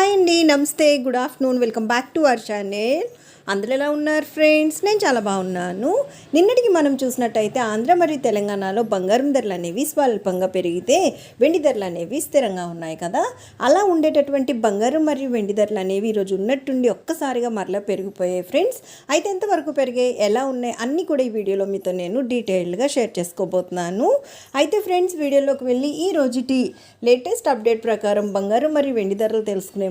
Hi అండి నమస్తే good afternoon welcome back to our channel. అందరూ ఎలా ఉన్నారు ఫ్రెండ్స్? నేను చాలా బాగున్నాను. నిన్నటికి మనం చూసినట్టయితే ఆంధ్ర మరియు తెలంగాణలో బంగారం ధరలు అనేవి స్వల్పంగా పెరిగితే వెండి ధరలు అనేవి స్థిరంగా ఉన్నాయి కదా. అలా ఉండేటటువంటి బంగారం మరియు వెండి ధరలు అనేవి ఈరోజు ఉన్నట్టుండి ఒక్కసారిగా మరలా పెరిగిపోయాయి ఫ్రెండ్స్. అయితే ఎంతవరకు పెరిగాయి ఎలా ఉన్నాయి అన్నీ కూడా ఈ వీడియోలో మీతో నేను డీటెయిల్డ్గా షేర్ చేసుకోబోతున్నాను. అయితే ఫ్రెండ్స్ వీడియోలోకి వెళ్ళి ఈ రోజుటి లేటెస్ట్ అప్డేట్ ప్రకారం బంగారం మరియు వెండి ధరలు తెలుసుకునే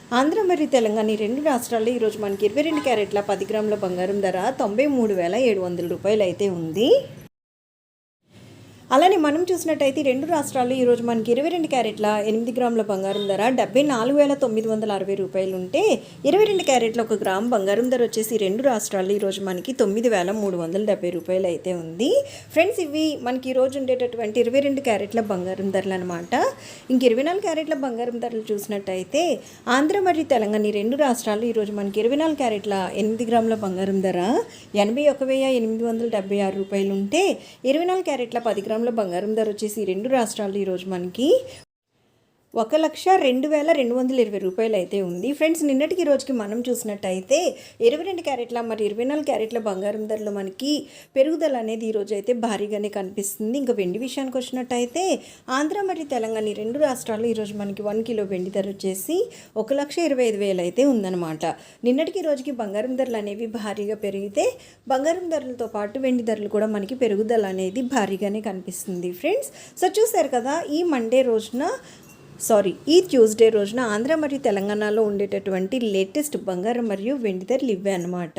ఆంధ్ర మరియు తెలంగాణ ఈ రెండు రాష్ట్రాల్లో ఈరోజు మనకి ఇరవై రెండు క్యారెట్ల పది గ్రాముల బంగారం ధర తొంభై మూడు వేల ఏడు వందల రూపాయలు అయితే ఉంది. అలానే మనం చూసినట్టయితే రెండు రాష్ట్రాల్లో ఈరోజు మనకి ఇరవై రెండు క్యారెట్ల ఎనిమిది గ్రాముల బంగారం ధర డెబ్బై నాలుగు వేల తొమ్మిది వందల అరవై రూపాయలు ఉంటే ఇరవై రెండు క్యారెట్ల ఒక గ్రామ్ బంగారం ధర వచ్చేసి రెండు రాష్ట్రాల్లో ఈరోజు మనకి తొమ్మిది వేల మూడు వందల డెబ్బై రూపాయలు అయితే ఉంది. ఫ్రెండ్స్ ఇవి మనకి ఈరోజు ఉండేటటువంటి ఇరవై రెండు క్యారెట్ల బంగారం ధరలు అనమాట ఇంక ఇరవై నాలుగు క్యారెట్ల బంగారం ధరలు చూసినట్టయితే ఆంధ్ర మరియు తెలంగాణ ఈ రెండు రాష్ట్రాల్లో ఈరోజు మనకి ఇరవై నాలుగు క్యారెట్ల ఎనిమిది గ్రాముల బంగారం ధర ఎనభై ఒక వెయ్యి ఎనిమిది వందల డెబ్బై ఆరు రూపాయలు ఉంటే ఇరవై నాలుగు క్యారెట్ల పది గ్రాముల బంగారం ధర వచ్చేసి రెండు రాష్ట్రాల్లో ఈరోజు మనకి ఒక లక్ష రెండు వేల రెండు వందల ఇరవై రూపాయలు అయితే ఉంది. ఫ్రెండ్స్ నిన్నటికి రోజుకి మనం చూసినట్టయితే ఇరవై రెండు క్యారెట్ల మరి ఇరవై నాలుగు క్యారెట్ల బంగారం ధరలు మనకి పెరుగుదల అనేది ఈరోజు అయితే భారీగానే కనిపిస్తుంది. ఇంకా వెండి విషయానికి వచ్చినట్టయితే ఆంధ్ర మరియు తెలంగాణ ఈ రెండు రాష్ట్రాల్లో ఈరోజు మనకి వన్ కిలో వెండి ధర వచ్చేసి ఒక లక్ష ఇరవై ఐదు వేలు అయితే ఉందన్నమాట. నిన్నటికి రోజుకి బంగారం ధరలు అనేవి భారీగా పెరిగితే బంగారం ధరలతో పాటు వెండి ధరలు కూడా మనకి పెరుగుదల అనేది భారీగానే కనిపిస్తుంది. ఫ్రెండ్స్ సో చూసారు కదా ఈ మండే రోజున సారీ ఈ ట్యూస్డే రోజున ఆంధ్ర మరియు తెలంగాణలో ఉండేటటువంటి లేటెస్ట్ బంగారం మరియు వెండి ధరలు ఇవే అనమాట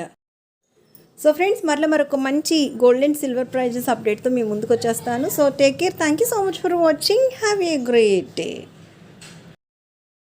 సో ఫ్రెండ్స్ మరలా మరొక మంచి గోల్డ్ అండ్ సిల్వర్ ప్రైజెస్ అప్డేట్తో మీ ముందుకు వచ్చేస్తాను. So take care thank you so much for watching have a great day